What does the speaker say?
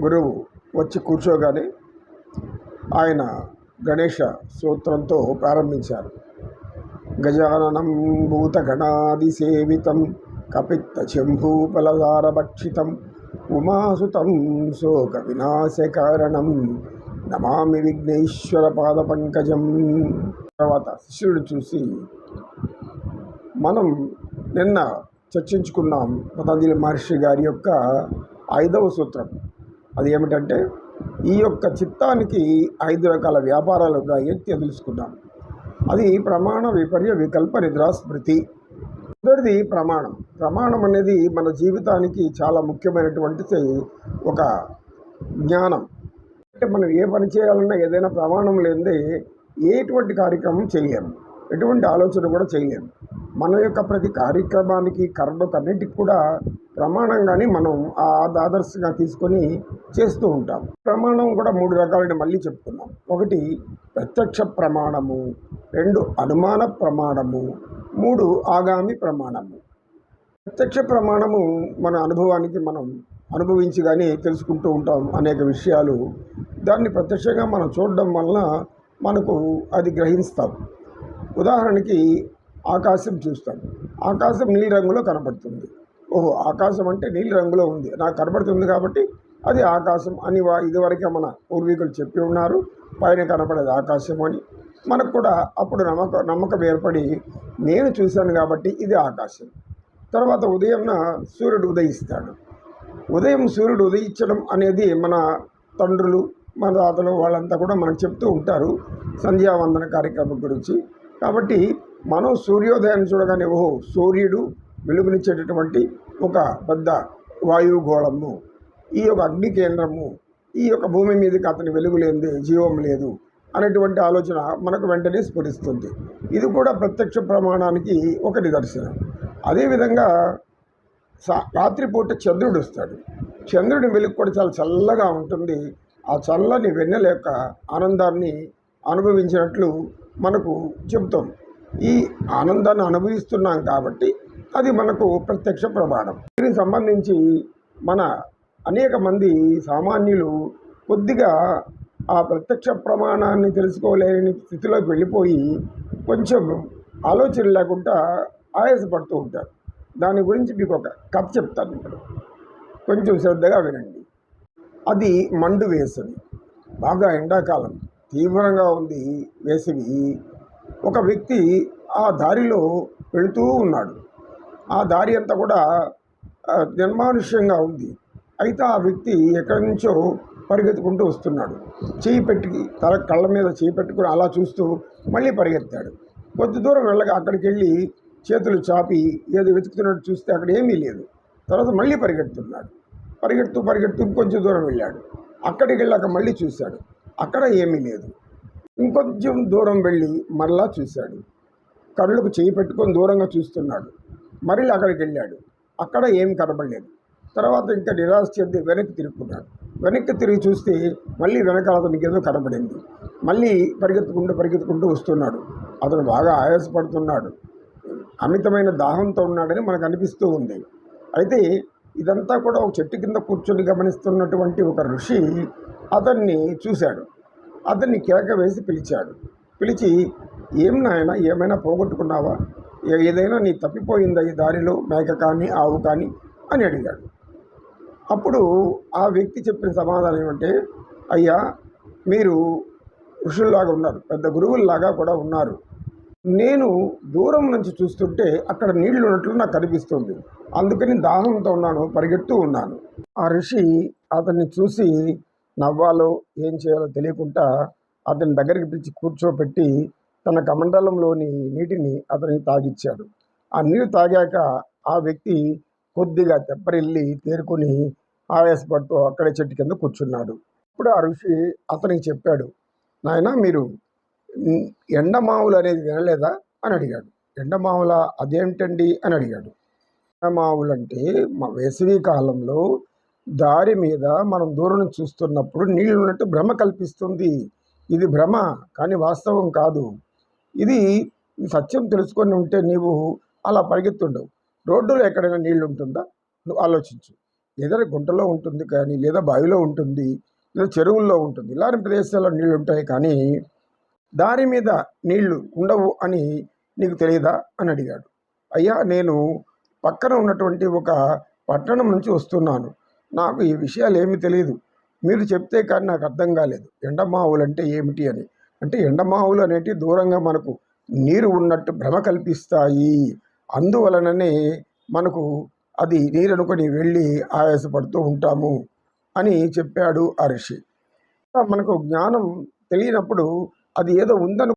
గురువు వచ్చి కూర్చోగానే ఆయన గణేష సూత్రంతో ప్రారంభించారు. గజాననం భూతగణాదిసేవితం కపిత్త శంభూపలదారభక్షితం ఉమాసుతం శోక వినాశకారణం నమామి విఘ్నేశ్వర పాద పంకజం. తర్వాత శిష్యుడు చూసి మనం నిన్న చర్చించుకున్నాం పతంజలి మహర్షి గారి యొక్క ఐదవ సూత్రం అది ఏమిటంటే ఈ యొక్క చిత్తానికి ఐదు రకాల వ్యాపారాలు ఉన్నాయి అని తెలుసుకున్నాం. అది ప్రమాణ విపర్య వికల్ప నిద్రా స్మృతి మొదటిది ప్రమాణం. ప్రమాణం అనేది మన జీవితానికి చాలా ముఖ్యమైనటువంటిది ఒక జ్ఞానం. అంటే మనం ఏ పని చేయాలన్నా ఏదైనా ప్రమాణం లేనిదే ఎటువంటి కార్యక్రమం చేయలేము. ఎటువంటి ఆలోచన కూడా చేయలేము. మన యొక్క ప్రతి కార్యక్రమానికి కర్మకన్నిటికి కూడా ప్రమాణంగానే మనం ఆ ఆదర్శంగా తీసుకొని చేస్తూ ఉంటాం. ప్రమాణం కూడా మూడు రకాలని మళ్ళీ చెప్తున్నాం ఒకటి ప్రత్యక్ష ప్రమాణము. రెండు అనుమాన ప్రమాణము. మూడు ఆగామి ప్రమాణము. ప్రత్యక్ష ప్రమాణము మన అనుభవానికి మనం అనుభవించి కానీ తెలుసుకుంటూ ఉంటాం అనేక విషయాలు. దాన్ని ప్రత్యక్షంగా మనం చూడడం వలన మనకు అది గ్రహిస్తాం. ఉదాహరణకి ఆకాశం చూస్తాం. ఆకాశం నీలి రంగులో కనపడుతుంది. ఓహో ఆకాశం అంటే నీలి రంగులో ఉంది. నాకు కనపడుతుంది కాబట్టి అది ఆకాశం అని వా ఇదివరకే మన పూర్వీకులు చెప్పి ఉన్నారు. పైన కనపడేది ఆకాశం అని. మనకు కూడా అప్పుడు నమ్మక నమ్మకం ఏర్పడి నేను చూశాను కాబట్టి ఇది ఆకాశం. తర్వాత ఉదయం సూర్యుడు ఉదయిస్తాడు. ఉదయం సూర్యుడు ఉదయించడం అనేది మన తండ్రులు మన తాతలు వాళ్ళంతా కూడా మనకు చెప్తూ ఉంటారు సంధ్యావందన కార్యక్రమం గురించి. కాబట్టి మనం సూర్యోదయాన్ని చూడగానే ఓహో సూర్యుడు వెలుగునిచ్చేటటువంటి ఒక పెద్ద వాయుగోళము. ఈ యొక్క అగ్ని కేంద్రము ఈ యొక్క భూమి మీదకి అతని వెలుగు లేదు జీవం లేదు అనేటువంటి ఆలోచన మనకు వెంటనే స్ఫురిస్తుంది. ఇది కూడా ప్రత్యక్ష ప్రమాణానికి ఒక నిదర్శనం. అదేవిధంగా సా రాత్రిపూట చంద్రుడు వస్తాడు. చంద్రుడి వెలుగు కూడా చాలా చల్లగా ఉంటుంది. ఆ చల్లని వెన్నెల యొక్క ఆనందాన్ని అనుభవించినట్లు మనకు చెబుతాం. ఈ ఆనందాన్ని అనుభవిస్తున్నాం కాబట్టి అది మనకు ప్రత్యక్ష ప్రమాణం. దీనికి సంబంధించి మన అనేక మంది సామాన్యులు కొద్దిగా ఆ ప్రత్యక్ష ప్రమాణాన్ని తెలుసుకోలేని స్థితిలోకి వెళ్ళిపోయి కొంచెం ఆలోచన లేకుండా ఆయాసపడుతూ ఉంటారు. దాని గురించి మీకు ఒక కథ చెప్తాను ఇప్పుడు. కొంచెం శ్రద్ధగా వినండి. అది మండు వేసవి. బాగా ఎండాకాలం. తీవ్రంగా ఉంది వేసవి. ఒక వ్యక్తి ఆ దారిలో వెళుతూ ఉన్నాడు. ఆ దారి అంతా కూడా నిర్మానుష్యంగా ఉంది. అయితే ఆ వ్యక్తి ఎక్కడి నుంచో పరిగెత్తుకుంటూ వస్తున్నాడు. చేయి పెట్టి తల కళ్ళ మీద చేయి పెట్టుకుని అలా చూస్తూ మళ్ళీ పరిగెత్తాడు. కొద్ది దూరం వెళ్ళగా అక్కడికి వెళ్ళి చేతులు చాపి ఏదో వెతుకుతున్నట్టు చూస్తే అక్కడ ఏమీ లేదు. తర్వాత మళ్ళీ పరిగెడుతున్నాడు పరిగెడుతూ పరిగెడుతూ ఇంకొంచెం దూరం వెళ్ళాడు. అక్కడికి వెళ్ళాక మళ్ళీ చూశాడు. అక్కడ ఏమీ లేదు. ఇంకొంచెం దూరం వెళ్ళి మరలా చూశాడు. కళ్ళకు చేయి పెట్టుకొని దూరంగా చూస్తున్నాడు. మరీ అక్కడికి వెళ్ళాడు. అక్కడ ఏం కనబడలేదు. తర్వాత ఇంకా నిరాశ చెంది వెనక్కి తిరుగుతున్నాడు వెనక్కి తిరిగి చూస్తే మళ్ళీ వెనకాల అతనికి ఏదో కనబడింది. మళ్ళీ పరిగెత్తుకుంటూ పరిగెత్తుకుంటూ వస్తున్నాడు. అతను బాగా ఆయాసపడుతున్నాడు. అమితమైన దాహంతో ఉన్నాడని మనకు అనిపిస్తూ ఉంది. అయితే ఇదంతా కూడా ఒక చెట్టు కింద కూర్చొని గమనిస్తున్నటువంటి ఒక ఋషి అతన్ని చూశాడు. అతన్ని కేక వేసి పిలిచాడు. పిలిచి ఏం నాయన ఏమైనా పోగొట్టుకున్నావా? ఏదైనా నీ తప్పిపోయిందా ఈ దారిలో? మేక కానీ ఆవు కానీ? అని అడిగాడు. అప్పుడు ఆ వ్యక్తి చెప్పిన సమాధానం ఏమంటే అయ్యా మీరు ఋషుల్లాగా ఉన్నారు పెద్ద గురువుల్లాగా కూడా ఉన్నారు. నేను దూరం నుంచి చూస్తుంటే అక్కడ నీళ్ళు ఉన్నట్లు నాకు కనిపిస్తుంది. అందుకని దాహంతో ఉన్నాను పరిగెడుతూ ఉన్నాను. ఆ ఋషి అతన్ని చూసి నవ్వాలో ఏం చేయాలో తెలియకుండా అతని దగ్గరికి పిలిచి కూర్చోబెట్టి తన కమండలంలోని నీటిని అతనికి తాగిచ్చాడు. ఆ నీరు తాగాక ఆ వ్యక్తి కొద్దిగా తెప్పరిల్లి తేరుకొని ఆయాసపడుతూ అక్కడే చెట్టు కింద కూర్చున్నాడు. ఇప్పుడు ఆ ఋషి అతనికి చెప్పాడు నాయన మీరు ఎండమావులు అనేది వినలేదా? అని అడిగాడు. ఎండమావుల అదేంటండి అని అడిగాడు. ఎండమావులు అంటే మా వేసవి కాలంలో దారి మీద మనం దూరం చూస్తున్నప్పుడు నీళ్ళు ఉన్నట్టు భ్రమ కల్పిస్తుంది. ఇది భ్రమ కానీ వాస్తవం కాదు. ఇది ఈ సత్యం తెలుసుకొని ఉంటే నీవు అలా పరిగెత్తుండవు. రోడ్డులో ఎక్కడైనా నీళ్ళు ఉంటుందా? నువ్వు ఆలోచించు. ఏదైనా గుంటలో ఉంటుంది కానీ లేదా బావిలో ఉంటుంది లేదా చెరువుల్లో ఉంటుంది. ఇలాంటి ప్రదేశాల్లో నీళ్ళు ఉంటాయి కానీ దారి మీద నీళ్ళు ఉండవు అని నీకు తెలియదా? అని అడిగాడు. అయ్యా నేను పక్కన ఉన్నటువంటి ఒక పట్టణం నుంచి వస్తున్నాను. నాకు ఈ విషయాలు ఏమీ తెలియదు మీరు చెప్తే కానీ నాకు అర్థం కాలేదు. ఎండమావులు అంటే ఏమిటి అని. అంటే ఎండమావులు అనేటివి దూరంగా మనకు నీరు ఉన్నట్టు భ్రమ కల్పిస్తాయి. అందువలననే మనకు అది నీరు అనుకొని వెళ్ళి ఆయాసపడుతూ ఉంటాము అని చెప్పాడు ఆ ఋషి. మనకు జ్ఞానం తెలియనప్పుడు అది ఏదో ఉందను